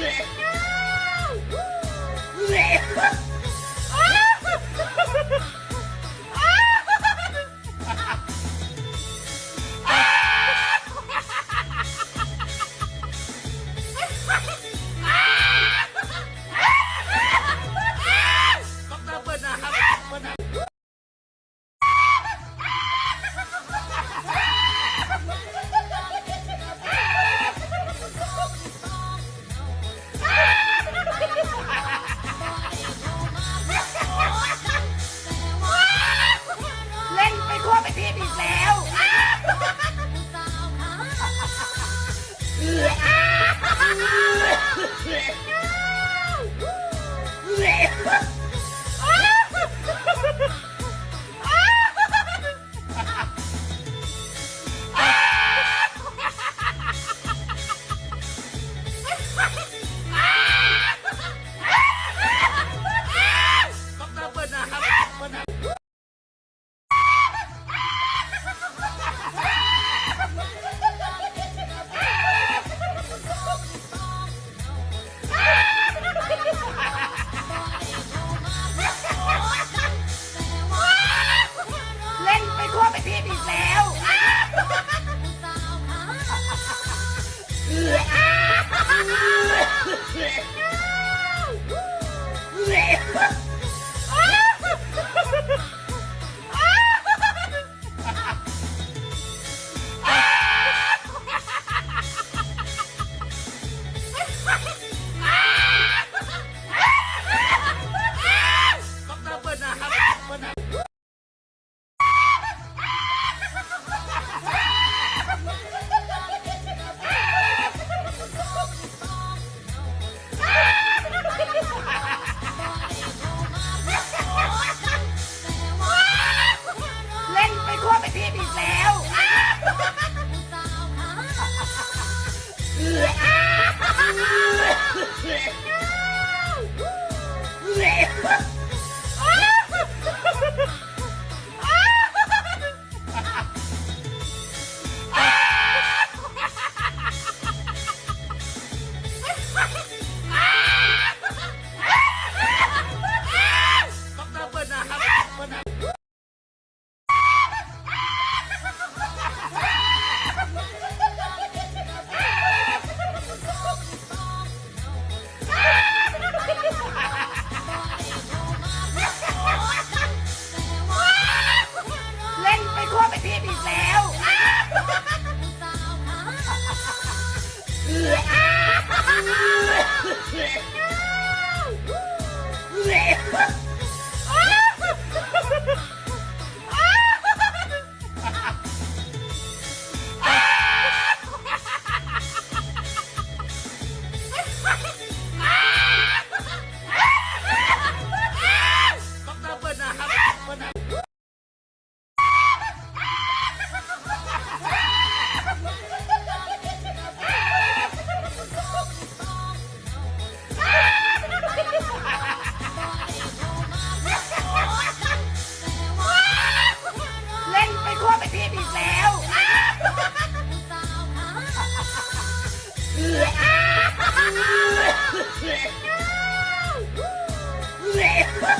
shit. ผิดีแล้วเฮ้าว 啊！Não!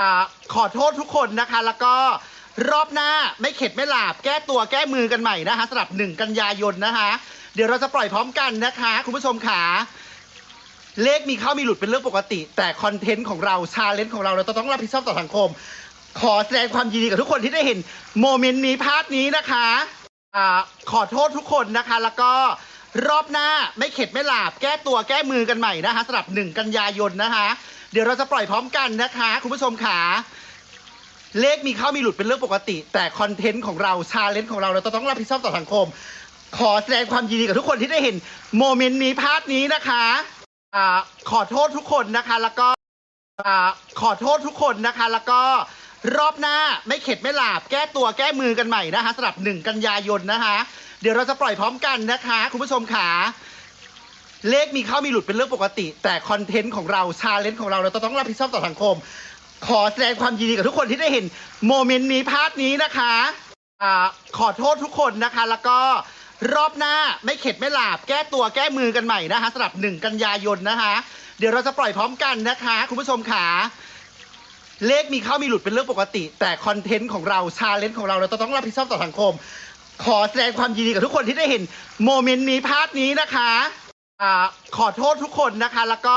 อ่าขอโทษทุกคนนะคะ แล้วก็รอบหน้าไม่เข็ดไม่หลาบ แก้ตัวแก้มือกันใหม่นะคะสำหรับหนึ่งกันยายนนะคะ เดี๋ยวเราจะปล่อยพร้อมกันนะคะ คุณผู้ชมขาเลขมีเข้ามีหลุดเป็นเรื่องปกติ แต่คอนเทนต์ของเราชาเลนจ์ของเราเราต้องรับผิดชอบต่อสังคม ขอแสดงความยินดีกับทุกคนที่ได้เห็นโมเมนต์นี้พาร์ทนี้นะคะอ่าขอโทษทุกคนนะคะ แล้วก็ รอบหน้าไม่เข็ดไม่หลาบ แก้ตัวแก้มือกันใหม่นะคะสำหรับหนึ่งกันยายนนะคะ เดี๋ยวเราจะปล่อยพร้อมกันนะคะ คุณผู้ชมขาเลขมีเข้ามีหลุดเป็นเรื่องปกติ แต่คอนเทนต์ของเราชาเลนจ์ของเราเราต้องรับผิดชอบต่อสังคม ขอแสดงความยินดีกับทุกคนที่ได้เห็นโมเมนต์นี้พาร์ทนี้นะคะอ่าขอโทษทุกคนนะคะ แล้วก็อ่าขอโทษทุกคนนะคะ แล้วก็รอบหน้าไม่เข็ดไม่หลาบ แก้ตัวแก้มือกันใหม่นะคะสำหรับหนึ่งกันยายนนะคะ เดี๋ยวเราจะปล่อยพร้อมกันนะคะ คุณผู้ชมขาเลขมีเข้ามีหลุดเป็นเรื่องปกติ แต่คอนเทนต์ของเราชาเลนจ์ของเราเราจะต้องรับผิดชอบต่อสังคม ขอแสดงความยินดีกับทุกคนที่ได้เห็นโมเมนต์นี้พาร์ทนี้นะคะอ่าขอโทษทุกคนนะคะ แล้วก็รอบหน้าไม่เข็ดไม่หลาบแก้ตัวแก้มือกันใหม่นะคะสำหรับหนึ่งกันยายนนะคะ เดี๋ยวเราจะปล่อยพร้อมกันนะคะ คุณผู้ชมขาเลขมีเข้ามีหลุดเป็นเรื่องปกติ แต่คอนเทนต์ของเราชาเลนจ์ของเราเราจะต้องรับผิดชอบต่อสังคม ขอแสดงความยินดีกับทุกคนที่ได้เห็นโมเมนต์นี้พาร์ทนี้นะคะอ่าขอโทษทุกคนนะคะ แล้วก็